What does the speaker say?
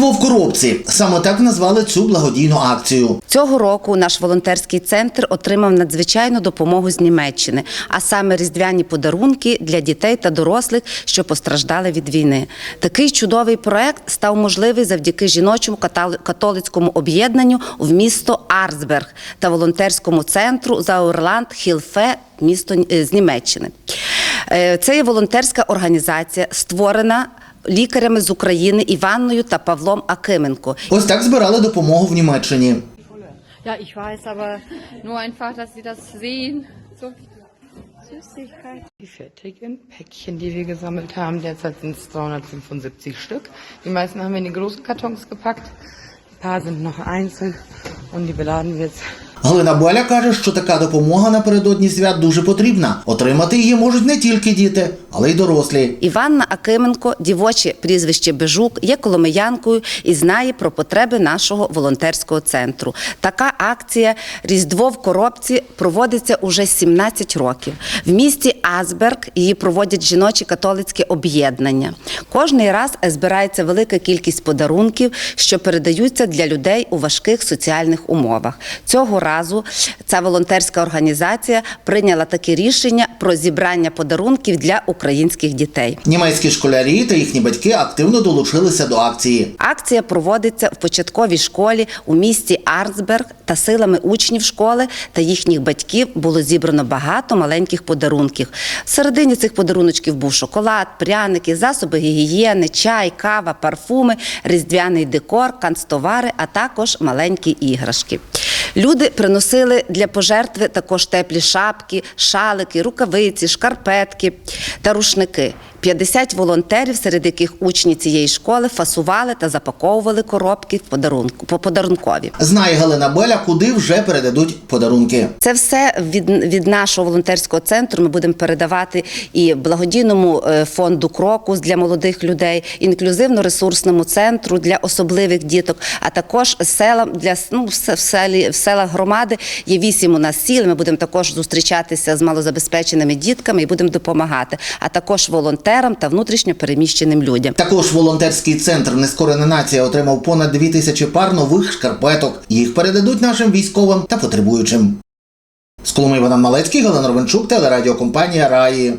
Різдво в коробці саме так назвали цю благодійну акцію. Цього року наш волонтерський центр отримав надзвичайну допомогу з Німеччини, а саме різдвяні подарунки для дітей та дорослих, що постраждали від війни. Такий чудовий проект став можливий завдяки жіночому католицькому об'єднанню в місто Арсберг та волонтерському центру Зауерланд Хілфе місто е, з Німеччини. Е, Це є волонтерська організація, створена лікарями з України Іванною та Павлом Акименко. Ось так збирали допомогу в Німеччині. Ja, ich weiß, aber nur einfach, dass Sie das sehen. So Süßigkeit. Die fertigen Päckchen, die wir gesammelt haben, derzeit sind es 275 Stück. Die meisten haben wir in die großen Kartons gepackt. Ein paar sind noch einzeln und die beladen wir jetzt Галина Боля каже, що така допомога напередодні свят дуже потрібна. Отримати її можуть не тільки діти, але й дорослі. Іванна Акименко, дівоче прізвище Бежук, є коломиянкою і знає про потреби нашого волонтерського центру. Така акція Різдво в коробці проводиться уже 17 років. В місті Азберг її проводять жіночі католицьке об'єднання. Кожний раз збирається велика кількість подарунків, що передаються для людей у важких соціальних умовах. Цього разу ця волонтерська організація прийняла таке рішення про зібрання подарунків для українських дітей. Німецькі школярі та їхні батьки активно долучилися до акції. Акція проводиться в початковій школі у місті Арцберг та силами учнів школи та їхніх батьків було зібрано багато маленьких подарунків. Всередині цих подаруночків був шоколад, пряники, засоби гігієни, чай, кава, парфуми, різдвяний декор, канцтовари, а також маленькі іграшки. Люди приносили для пожертви також теплі шапки, шалики, рукавиці, шкарпетки та рушники. 50 волонтерів, серед яких учні цієї школи фасували та запаковували коробки в подарунку по подарункові. Знає Галина Боля, куди вже передадуть подарунки. Це все від, від нашого волонтерського центру. Ми будемо передавати і благодійному е, фонду Крокус для молодих людей, інклюзивно-ресурсному центру для особливих діток, а також селам для ну, в селі в селах громади є вісім у нас сіл. Ми будемо також зустрічатися з малозабезпеченими дітками і будемо допомагати, а також волонтерам та внутрішньо переміщеним людям. Також волонтерський центр Нескорена нація отримав понад дві тисячі пар нових шкарпеток. Їх передадуть нашим військовим та потребуючим. З Коломи Івана Малецький, Галина Ровенчук, телерадіокомпанія Раї.